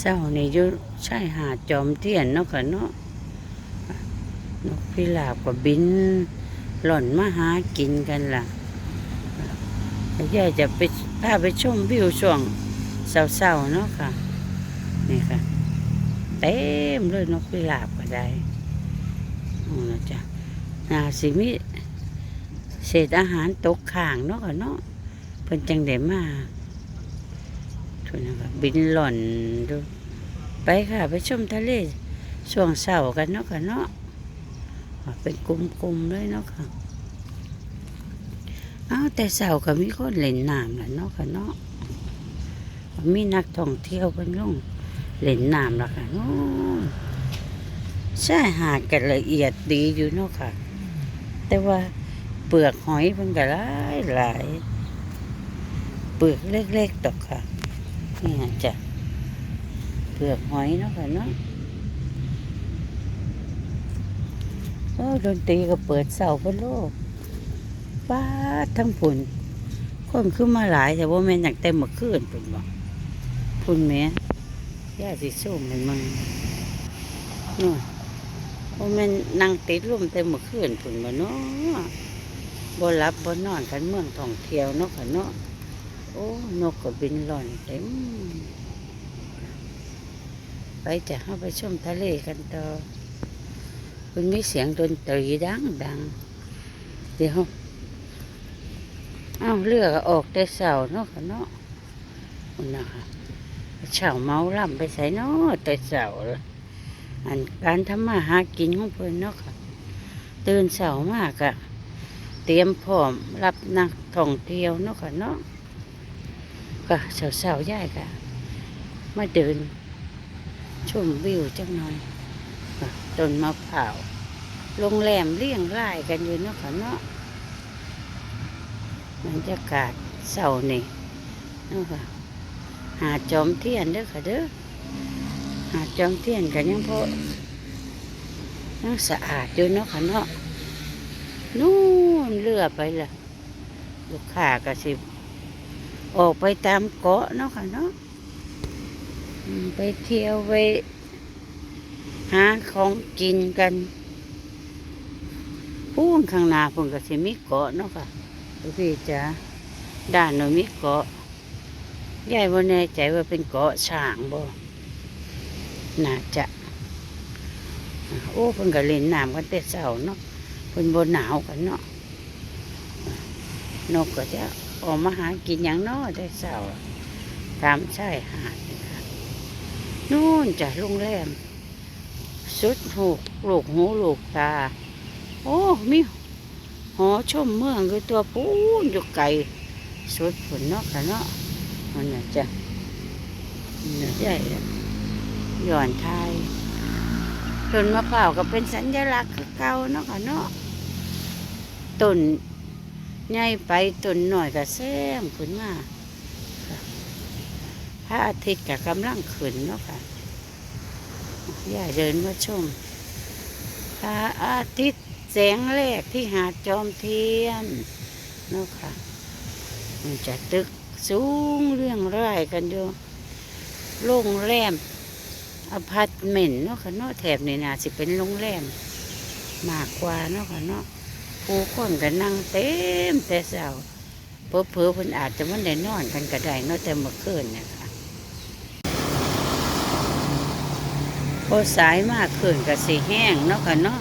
เศร้านี่อยู่ชายหาดจอมเทียนเนาะค่ะเนาะนกพิราบก็บิน หล่อนมาหากินกันล่ะแยาจะไปพาไปชมวิวช่วงเศร้าๆเนาะค่ะ นี่ค่ะ เต็มเลยนกพิราบก็ได้โอ้นะจ๊ะนาสิมิเศษอาหารตกข้างเนาะค่ะเนาะเพิ่นจังได้มาุนนะคะบินหล่อนดูไปค่ะ ไปชมทะเลช่วงเสาร์กันเนาะค่ะเนาะเป็นกลุ่มๆเลยเนาะค่ะอ้าแต่เสาร์ก็มีคนเล่นน้ำแหละเนาะค่ะเนาะมีนักท่องเที่ยวเพิ่นลงเล่นน้ำแล้วค่ะโอ้ยชายหาดกันละเอียดดีอยู่เนาะค่ะ แต่ว่าเปลือกหอยมันก็หลายหลายเปลือกเล็กๆตกค่ะ นี่จ้ะเปลือกหอยเนาะค่ะเนาะโอ้ดนตรีก็เปิดเสาบนโลกป้าทั้งผุนคนขึ้นมาหลายแต่ว่าแม่อยากเต็มมื่อคืนปุ่นบอกพุนแม่ย่าสิส้มให้มึงนู่นโอ้แม่นนั่งติดลมเต็มมื่อคืนผุนมาเนาะบ่หลับบ่นอนกันเมืองท่องเที่ยวเนาะค่ะเนาะ โอ้นกก็บินหล่อนเต็มไปจะเข้าไปชมทะเลกันต่อคุณมีเสียงดนตรีดังดังเดี๋ยวอ้าวเรือกออกแต่เสาเนาะค่ะเนาะคุณนะคะเช้าเมาล่ำไปใส่เนาะแต่เช้าล่ะอันการทำมาหากินของเพิ่นเนาะค่ะตื่นเช้ามากอะเตรียมพร้อมรับนักท่องเที่ยวเนาะค่ะเนาะ ก็เช้าเช้าๆย่ายกะมาเดินชมวิวจังหน่อยต้นมะพร้าวโรงแรมเลี่ยงรายกันอยู่เนาะค่ะเนาะบรรยากาศเช้านี่เนาะค่ะหาจอมเทียนเด้อค่ะเด้อหาจอมเทียนกันยังพอยังสะอาดอยู่เนาะค่ะเนาะนู่นเรือไปละลูกค้าก็สิ ออกไปตามเกาะเนาะค่ะเนาะอืมไปเที่ยวไปหาของกินกันพูนข้างหน้าพุ่นก็สิมีเกาะเนาะค่ะพี่จ๋าด้านโน้นมีเกาะยายว่าแน่ใจว่าเป็นเกาะช้างบ่น่าจะ โอ้เพิ่นก็เล่นน้ำกันแต่เช้าเนาะเพิ่นบ่หนาวกันเนาะนกก็จะ ออกมาหากินอย่างนาะแต่เช้าตามชายหาดนู่นจ้ะโรงแรมสุดหูกลูกหูลูกตา โอ้มีหอชมเมืองคือตัวปูนอยู่ไกลสุดผลเนาะค่ะเนาะมันน่ะจะเนื้อใหญ่หย่อนไทยต้นมะพร้าวก็เป็นสัญลักษณ์คือเก่าเนาะค่ะเนาะต้น ใหญ่ไปต้นหน่อยก็แซมขึ้นมาพระอาทิตย์ก็กำลังขึ้นเนาะค่ะอย่าเดินมาชมพระอาทิตย์แสงแรกที่หาดจอมเทียนเนาะค่ะมันจะตึกสูงเรื่องไรายกันอยู่โรงแรมอพาร์ตเมนต์เนาะค่ะเนาะแถบนี่นาสิเป็นโรงแรมมากกว่าเนาะค่ะเนาะ ผู้คนก็นั่งเต็มแต่เสาเพอเพอเพิ่นอาจจะมันได้นอนกันก็ได้นาะแต่เมื่อคืนเนี่ยค่ะพอสายมากขึ้นก็สิแห้งเนาะค่ะเนาะ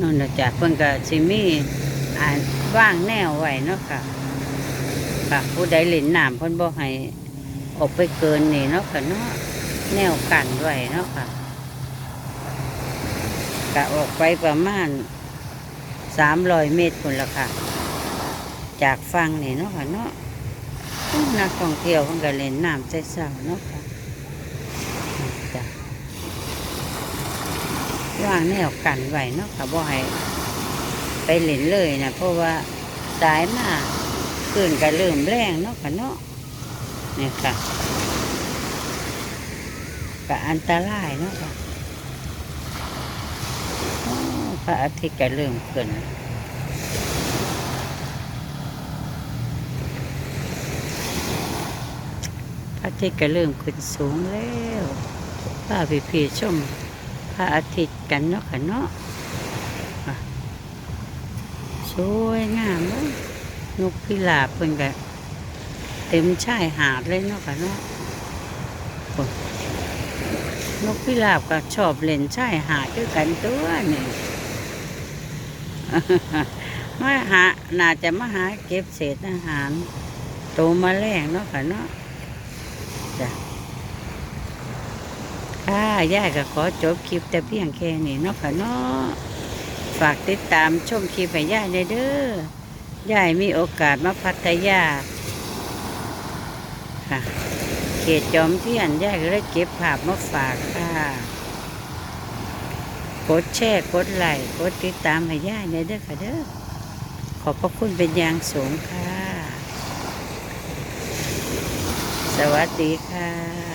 นั่นจ้ะเพิ่นก็สิมีอ่านว่างแนวไว้เนาะค่ะค่ะผู้ใดเล่นน้ำเพิ่นบ่ให้ออกไปเกินนี่เนาะค่ะเนาะแนวกันไว้เนาะค่ะกะออกไปประมาณ สามร้อยเมตรคนละค่ะ จากฟังนี่เนาะค่ะเนาะนักท่องเที่ยวเพิ่นก็เล่นน้ำใส่เสาเนาะค่ะจ้ะว่างแนวกันไว้เนาะค่ะบ่ให้ไปเล่นเลยนะเพราะว่าสายมาขึ้นก็เริ่มแรงเนาะค่ะเนาะนี่ค่ะก็อันตรายเนาะค่ะโอ้ พระอาทิตย์ก็เริ่มขึ้นพระอาทิตย์ก็เริ่มขึ้นสูงแล้วพาพี่พี่ๆชมพระอาทิตย์กันเนาะค่ะเนาะสวยงามเลยนกพิราบเพิ่นก็เต็มชายหาดเลยเนาะค่ะเนาะนกพิราบก็ชอบเล่นชายหาดด้วยกันตัวนี่ มาหาน่าจะมาหาเก็บเศษอาหารโตมาแรงเนาะค่ะเนาะจ้ะค่ะย่าก็ขอจบคลิปแต่เพียงแค่นี้เนาะค่ะเนาะฝากติดตามชมคลิปให้ย่าได้เด้อย่ายมีโอกาสมาพัทยาค่ะเขตจอมเทียนย่าก็เลยเก็บภาพมาฝากค่ะ กดแชร์กดไลค์กดติดตามให้ย่าเนี่ยเด้อค่ะเด้อขอบพระคุณเป็นอย่างสูงค่ะ สวัสดีค่ะ